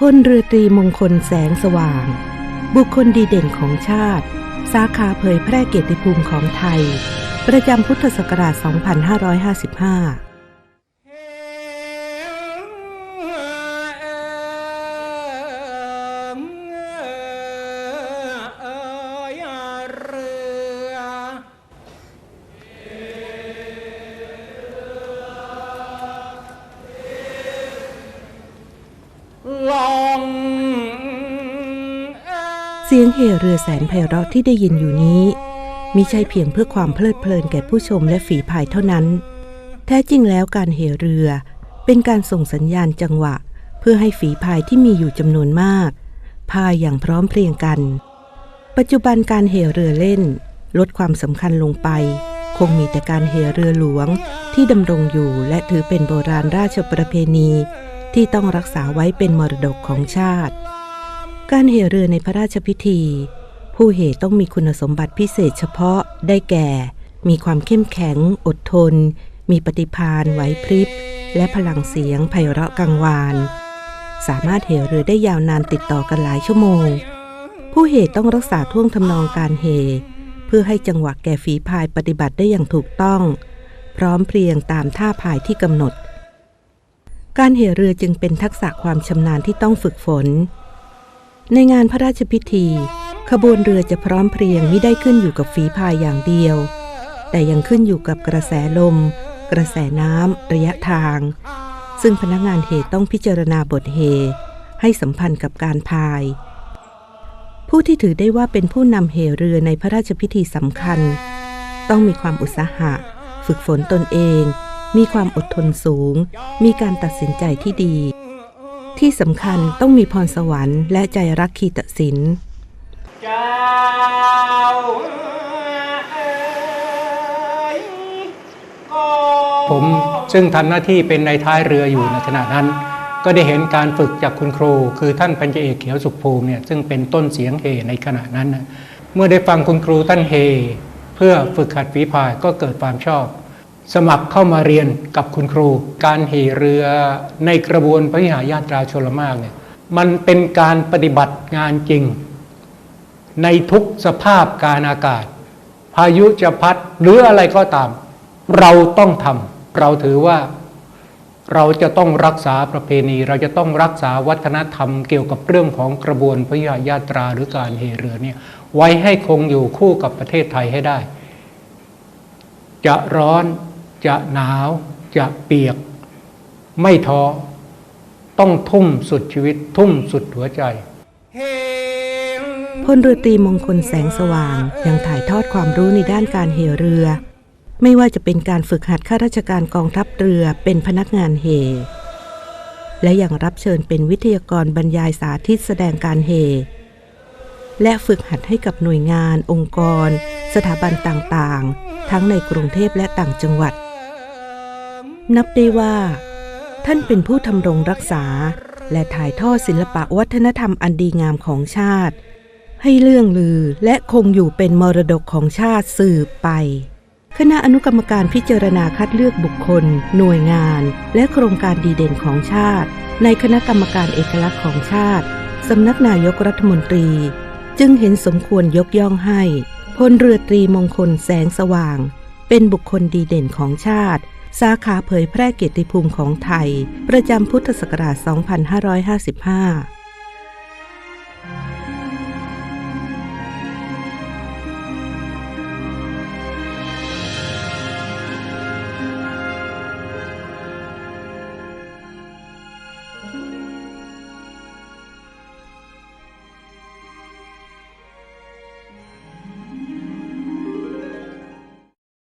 พลเรือตรีมงคลแสงสว่าง บุคคลดีเด่นของชาติ สาขาเผยแพร่เกียรติภูมิของไทย ประจำพุทธศักราช 2555 เสียงเห่เรือแสนไพเราะที่ได้ยินอยู่นี้มิใช่เพียงเพื่อความเพลิดเพลินแก่ผู้ชมและฝีพายเท่านั้น แท้จริงแล้วการเห่เรือ เป็นการส่งสัญญาณจังหวะ เพื่อให้ฝีพายที่มีอยู่จำนวนมาก พายอย่างพร้อมเพรียงกัน ปัจจุบันการเห่เรือเล่น ลดความสำคัญลงไป คงมีแต่การเห่เรือหลวงที่ดำรงอยู่และถือเป็นโบราณราชประเพณี ที่ต้องรักษาไว้เป็นมรดกของชาติ การเหเรือในพระราชพิธี ผู้เหต้องมีคุณสมบัติพิเศษเฉพาะได้แก่ มีความเข้มแข็ง อดทน มีปฏิภาณไหวพริบ และพลังเสียงไพเราะกังวาน สามารถเหเรือได้ยาวนานติดต่อกันหลายชั่วโมง ผู้เหต้องรักษาท่วงทำนองการเห เพื่อให้จังหวะแก่ฝีพายปฏิบัติได้อย่างถูกต้อง พร้อมเพรียงตามท่าพายที่กำหนด การเหเรือจึงเป็นทักษะความชำนาญที่ต้องฝึกฝน ในงานพระราชพิธี ขบวนเรือจะพร้อมเพรียงไม่ได้ขึ้นอยู่กับฝีพายอย่างเดียว แต่ยังขึ้นอยู่กับกระแสลม กระแสน้ำระยะทาง ซึ่งพนักงานเหต้องพิจารณาบทเหให้สัมพันธ์กับการพาย ผู้ที่ถือได้ว่าเป็นผู้นำเหเรือในพระราชพิธีสำคัญ ต้องมีความอุตสาหะ ฝึกฝนตนเอง มีความอดทนสูง มีการตัดสินใจที่ดี ที่สำคัญต้องมีพรสวรรค์และใจรักคีตศิลป์ผมซึ่งทำหน้าที่เป็นในท้ายเรืออยู่ในขณะนั้น ก็ได้เห็นการฝึกจากคุณครู คือท่านพันจเอกเขียวสุขภูมิเนี่ยซึ่งเป็นต้นเสียงเฮในขณะนั้น เมื่อได้ฟังคุณครูท่านเฮ เพื่อฝึกหัดฝีพายก็เกิดความชอบ สมัครเข้ามาเรียนกับคุณครู การเหเรือในกระบวนพระวิหารยาตราชลมากเนี่ยมันเป็นการปฏิบัติงานจริง ในทุกสภาพการอากาศ พายุจะพัดหรืออะไรก็ตาม เราต้องทำเราถือว่าเราจะต้องรักษาประเพณี เราจะต้องรักษาวัฒนธรรมเกี่ยวกับเรื่องของกระบวนพระยายาตราหรือการเฮเรือเนี่ยไว้ให้คงอยู่คู่กับประเทศไทยให้ได้ จะร้อน จะหนาวจะเปียก ไม่ท้อต้องทุ่มสุดชีวิต ทุ่มสุดหัวใจพลเรือตรีมงคลแสงสว่างยังถ่ายทอดความรู้ในด้านการเหเรือ ไม่ว่าจะเป็นการฝึกหัดข้าราชการกองทัพเรือเป็นพนักงานเหและยังรับเชิญเป็นวิทยากรบรรยายสาธิตแสดงการเหและฝึกหัดให้กับหน่วยงาน องค์กร สถาบันต่างๆ ทั้งในกรุงเทพและต่างจังหวัด นับได้ว่า ท่านเป็นผู้ทำรงรักษา และถ่ายทอดศิลปะวัฒนธรรมอันดีงามของชาติ ให้เลื่องลือและคงอยู่เป็นมรดกของชาติสืบไป คณะอนุกรรมการพิจารณาคัดเลือกบุคคล หน่วยงาน และโครงการดีเด่นของชาติ ในคณะกรรมการเอกลักษณ์ของชาติสำนักนายกรัฐมนตรี จึงเห็นสมควรยกย่องให้พลเรือตรีมงคลแสงสว่าง เป็นบุคคลดีเด่นของชาติ สาขาเผยแพร่เกียรติภูมิของไทย ประจำพุทธศักราช 2555